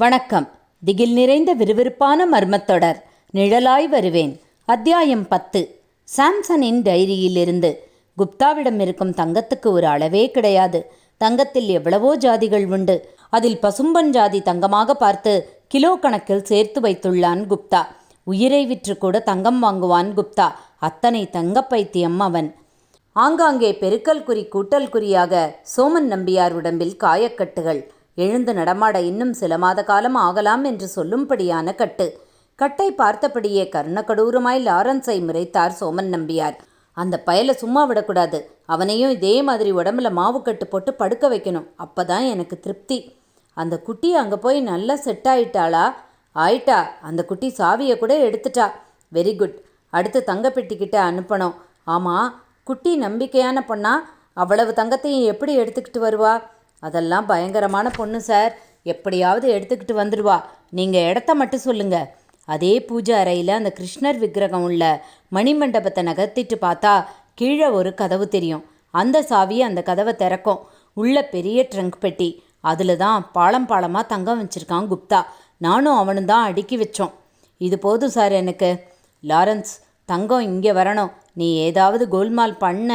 வணக்கம். திகில் நிறைந்த விறுவிறுப்பான மர்மத்தொடர். நிழலாய் வருவேன். அத்தியாயம் பத்து. சாம்சனின் டைரியிலிருந்து. குப்தாவிடம் இருக்கும் தங்கத்துக்கு ஒரு அளவே கிடையாது. தங்கத்தில் எவ்வளவோ ஜாதிகள் உண்டு. அதில் பசும்பன் ஜாதி தங்கமாக பார்த்து கிலோ கணக்கில் சேர்த்து வைத்துள்ளான் குப்தா. உயிரை விற்று கூட தங்கம் வாங்குவான் குப்தா. அத்தனை தங்க பைத்தியம் அவன். ஆங்காங்கே பெருக்கல் குறி கூட்டல் குறியாக சோமன் நம்பியார் உடம்பில் காயக்கட்டுகள். எழுந்து நடமாட இன்னும் சில மாத காலம் ஆகலாம் என்று சொல்லும்படியான கட்டு. கட்டை பார்த்தபடியே கருணக்கடூரமாய் லாரன்ஸை முறைத்தார் சோமன் நம்பியார். அந்த பயலை சும்மா விடக்கூடாது. அவனையும் இதே மாதிரி உடம்புல மாவு கட்டு போட்டு படுக்க வைக்கணும். அப்போதான் எனக்கு திருப்தி. அந்த குட்டி அங்கே போய் நல்லா செட் ஆயிட்டாளா? ஆயிட்டா. அந்த குட்டி சாவியை கூட எடுத்துட்டா. வெரி குட் அடுத்து தங்கப்பெட்டிக்கிட்ட அனுப்பணும். ஆமாம் குட்டி நம்பிக்கையான பொண்ணா? அவ்வளவு தங்கத்தையும் எப்படி எடுத்துக்கிட்டு வருவா? அதெல்லாம் பயங்கரமான பொண்ணு சார். எப்படியாவது எடுத்துக்கிட்டு வந்துடுவா நீங்கள் இடத்த மட்டும் சொல்லுங்க. அதே பூஜை அறையில் அந்த கிருஷ்ணர் விக்கிரகம் உள்ள மணிமண்டபத்தை நகர்த்திட்டு பார்த்தா கீழே ஒரு கதவு தெரியும். அந்த சாவி அந்த கதவை திறக்கும். உள்ள பெரிய ட்ரங்க் பெட்டி. அதில் தான் பாலம் பாலமாக தங்கம் வச்சுருக்கான் குப்தா. நானும் அவனும் தான் அடுக்கி வச்சோம். இது போதும் சார் எனக்கு. லாரன்ஸ் தங்கம் இங்கே வரணும். நீ ஏதாவது கோல்மால் பண்ண.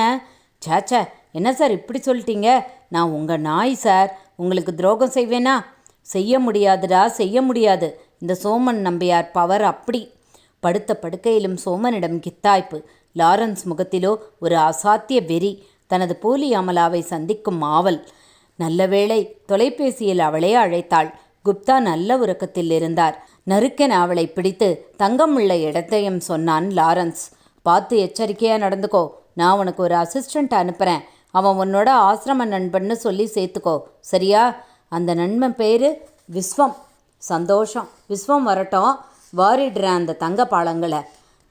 சேச்சே என்ன சார் இப்படி சொல்லிட்டீங்க? நான் உங்கள் நாய் சார். உங்களுக்கு துரோகம் செய்வேனா? செய்ய முடியாதுடா செய்ய முடியாது. இந்த சோமன் நம்பியார் பவர் அப்படி. படுத்த படுக்கையிலும் சோமனிடம் கித்தாய்ப்பு. லாரன்ஸ் முகத்திலோ ஒரு அசாத்திய வெறி. தனது போலி அமலாவை சந்திக்கும் ஆவல். நல்ல வேளை தொலைபேசியில் அவளே அழைத்தாள். குப்தா நல்ல உறக்கத்தில் இருந்தார். நறுக்கென அவளை பிடித்து தங்கம் உள்ள இடத்தையும் சொன்னான் லாரன்ஸ். பார்த்து எச்சரிக்கையாக நடந்துக்கோ. நான் உனக்கு ஒரு அசிஸ்டண்ட் அனுப்புகிறேன் அவன் உன்னோட ஆசிரம நண்பன்னு சொல்லி சேர்த்துக்கோ. சரியா? அந்த நண்பன் பேர் விஸ்வம். சந்தோஷம். விஸ்வம் வரட்டும். வாரிடுறேன் அந்த தங்க பாலங்களை.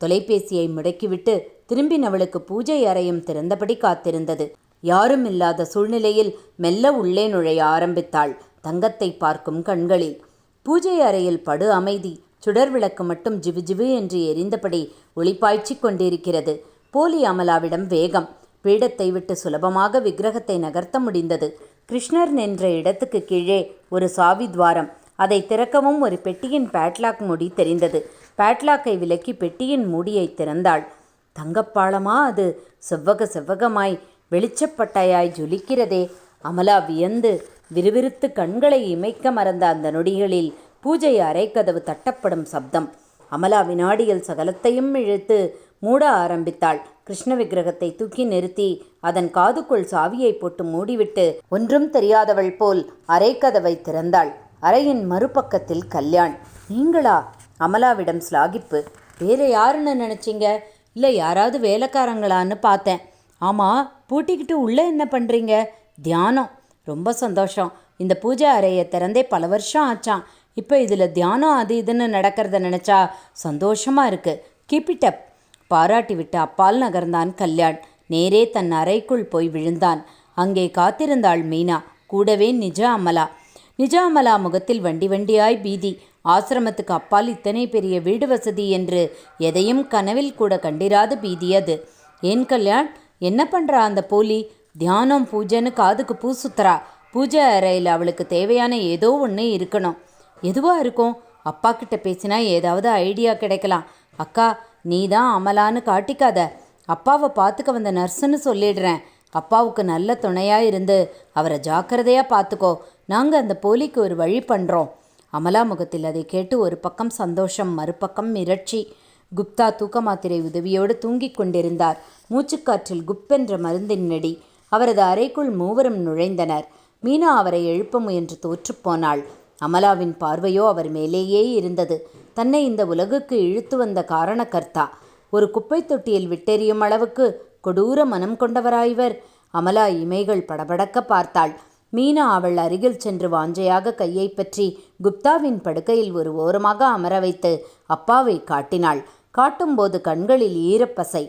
தொலைபேசியை முடக்கிவிட்டு திரும்பினவளுக்கு பூஜை அறையும் திறந்தபடி காத்திருந்தது. யாரும் இல்லாத சூழ்நிலையில் மெல்ல உள்ளே நுழைய ஆரம்பித்தாள் தங்கத்தை பார்க்கும் கண்களில். பூஜை அறையில் படு அமைதி. சுடர் விளக்கு மட்டும் ஜிவு ஜிவு என்று எரிந்தபடி ஒளிப்பாய்ச்சி கொண்டிருக்கிறது. போலி அமலாவிடம் வேகம். பீடத்தை விட்டு சுலபமாக விக்கிரகத்தை நகர்த்த முடிந்தது. கிருஷ்ணர் நின்ற இடத்துக்கு கீழே ஒரு சாவி துவாரம். அதை திறக்கவும் ஒரு பெட்டியின் பேட்லாக் மூடி தெரிந்தது. பேட்லாக்கை விலக்கி பெட்டியின் மூடியை திறந்தாள். தங்கப்பாளமா அது? செவ்வக செவ்வகமாய் வெளிச்சப்பட்டையாய் ஜொலிக்கிறதே. அமலா வியந்து விறுவிறுத்து கண்களை இமைக்க மறந்த அந்த நொடிகளில் பூஜை அரைக்கதவு தட்டப்படும் சப்தம். அமலா வினாடியில் சகலத்தையும் இழுத்து மூட ஆரம்பித்தாள். கிருஷ்ண விக்கிரகத்தை தூக்கி நிறுத்தி அதன் காதுக்குள் சாவியை போட்டு மூடிவிட்டு ஒன்றும் தெரியாதவள் போல் அரைக்கதவை திறந்தாள். அறையின் மறுபக்கத்தில் கல்யாண். நீங்களா? அமலாவிடம் ஸ்லாகிப்பு வேற யாருன்னு நினச்சிங்க? இல்லை யாராவது வேலைக்காரங்களான்னு பார்த்தேன். ஆமாம் பூட்டிக்கிட்டு உள்ளே என்ன பண்ணுறீங்க தியானம். ரொம்ப சந்தோஷம். இந்த பூஜை அறையை திறந்தே பல வருஷம் ஆச்சான். இப்போ இதில் தியானம் அது இதுன்னு நடக்கிறத நினச்சா சந்தோஷமாக இருக்குது கீப் இட் அப் பாராட்டிவிட்டு அப்பால் நகர்ந்தான் கல்யாண். நேரே தன் அறைக்குள் போய் விழுந்தான். அங்கே காத்திருந்தாள் மீனா. கூடவே நிஜ அமலா. நிஜ அமலா முகத்தில் வண்டி வண்டியாய் பீதி. ஆசிரமத்துக்கு அப்பால் இத்தனை பெரிய வீடு வசதி என்று எதையும் கனவில் கூட கண்டிராத பீதி அது. ஏன் கல்யாண்? என்ன பண்ணுறா அந்த போலி? தியானம் பூஜைன்னு காதுக்கு பூ சுத்துறா. பூஜை அறையில் அவளுக்கு தேவையான ஏதோ ஒன்று இருக்கணும். எதுவாக இருக்கும்? அப்பா கிட்ட பேசினா ஏதாவது ஐடியா கிடைக்கலாம். அக்கா நீ தான் அமலான்னு காட்டிக்காத. அப்பாவை பார்த்துக்க வந்த நர்ஸுன்னு சொல்லிடுறேன். அப்பாவுக்கு நல்ல துணையாக இருந்து அவரை ஜாக்கிரதையாக பார்த்துக்கோ நாங்கள் அந்த போலிக்கு ஒரு வழி பண்ணுறோம் அமலா முகத்தில் அதை கேட்டு ஒரு பக்கம் சந்தோஷம் மறுபக்கம் மிரட்சி. குப்தா தூக்க மாத்திரை உதவியோடு தூங்கிக் கொண்டிருந்தார். மூச்சுக்காற்றில் குப்பென்ற மருந்தின் நெடி. அவரது அறைக்குள் மூவரும் நுழைந்தனர். மீனா அவரை எழுப்ப முயன்று தோற்றுப்போனாள் அமலாவின் பார்வையோ அவர் மேலேயே இருந்தது. தன்னை இந்த உலகுக்கு இழுத்து வந்த காரணக்கர்த்தா ஒரு குப்பை தொட்டியில் விட்டெறியும் அளவுக்கு கொடூர மனம் கொண்டவராய்வர். அமலா இமைகள் படபடக்க பார்த்தாள். மீனா அவள் அருகில் சென்று வாஞ்சையாக கையை பற்றி குப்தாவின் படுக்கையில் ஒரு ஓரமாக அமர வைத்து அப்பாவை காட்டினாள். காட்டும்போது கண்களில் ஈரப்பசை.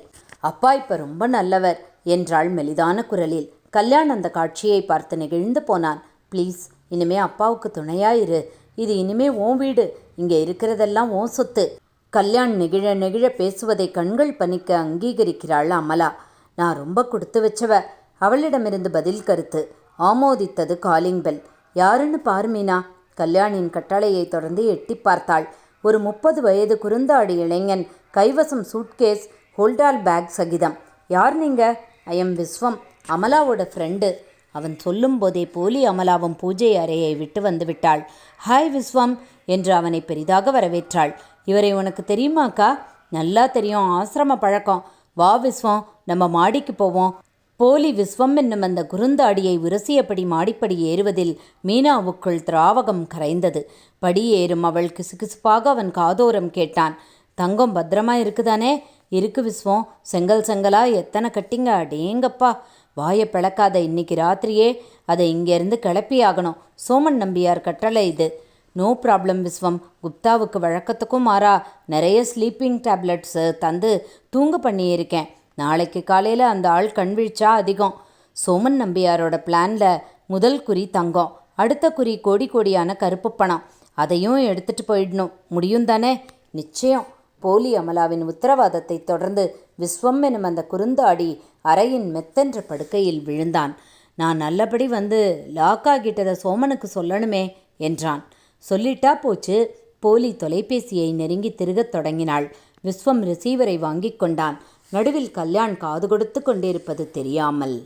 அப்பா இப்ப ரொம்ப நல்லவர் என்றாள் மெலிதான குரலில். கல்யாண் அந்த காட்சியை பார்த்து நெகிழ்ந்து போனான். ப்ளீஸ் இனிமே அப்பாவுக்கு துணையாயிரு. இது இனிமே உன் வீடு. இங்கே இருக்கிறதெல்லாம் உன் சொத்து. கல்யாண் நெகிழ நெகிழ பேசுவதை கண்கள் பணிக்க அங்கீகரிக்கிறாள் அமலா. நான் ரொம்ப கொடுத்து வச்சவ. அவளிடமிருந்து பதில் கருத்து. ஆமோதித்தது காலிங் பெல். யாருன்னு பார்மீனா கல்யாணின் கட்டளையை தொடர்ந்து எட்டி பார்த்தாள். ஒரு முப்பது வயது குறுந்தாடி இளைஞன். கைவசம் சூட்கேஸ் ஹோல்டால் பேக் சகிதம். யார் நீங்க? I am Viswam. அமலாவோட ஃப்ரெண்டு அவன் சொல்லும்போதே போலி அமலாவும் பூஜை அறையை விட்டு வந்து விட்டாள். ஹாய் விஸ்வம் என்று அவனை பெரிதாக வரவேற்றாள். இவரை உனக்கு தெரியுமாக்கா நல்லா தெரியும். ஆசிரம பழக்கம். வா விஸ்வம் நம்ம மாடிக்கு போவோம். போலி விஸ்வம் என்னும் அந்த குறுந்தாடியை உரசியபடி மாடிப்படி ஏறுவதில் மீனாவுக்குள் திராவகம் கரைந்தது. படி ஏறும் அவள் கிசுகிசுப்பாக அவன் காதோரம் கேட்டான். தங்கம் பத்திரமா இருக்குதானே? இருக்கு விஸ்வம். செங்கல் செங்கலா எத்தனை கட்டிங்க? அடேங்கப்பா. வாயை பிளக்காத இன்னைக்கு ராத்திரியே அதை இங்கேருந்து கிளப்பி ஆகணும். சோமன் நம்பியார் கட்டளை இது. நோ ப்ராப்ளம் விஸ்வம். குப்தாவுக்கு வழக்கத்துக்கும் மாறா. நிறைய ஸ்லீப்பிங் டேப்லெட்ஸ் தந்து தூங்க பண்ணியிருக்கேன். நாளைக்கு காலையில் அந்த ஆள் கண்விழிச்சா அதிகம். சோமன் நம்பியாரோட பிளானில் முதல் குறி தங்கம். அடுத்த குறி கோடி கோடியான கருப்பு பணம். அதையும் எடுத்துட்டு போயிடணும். முடியும் தானே? நிச்சயம். போலி அமலாவின் உத்தரவாதத்தை தொடர்ந்து விஸ்வம் எனும் அந்த குறுந்தாடி அறையின் மெத்தென்ற படுக்கையில் விழுந்தான். நான் நல்லபடி வந்து லாக் ஆகிட்டதை சோமனுக்கு சொல்லணுமே என்றான். சொல்லிட்டா போச்சு. போலி தொலைபேசியை நெருங்கி திருகத் தொடங்கினாள். விஸ்வம் ரிசீவரை வாங்கிக் கொண்டான். நடுவில் கல்யாண் காது கொடுத்து கொண்டிருப்பது தெரியாமல்.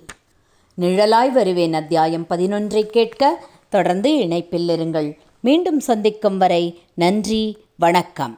நிழலாய் வருவேன் அத்தியாயம் பதினொன்றை கேட்க. தொடர்ந்து இணைப்பில் இருங்கள். மீண்டும் சந்திக்கும் வரை நன்றி வணக்கம்.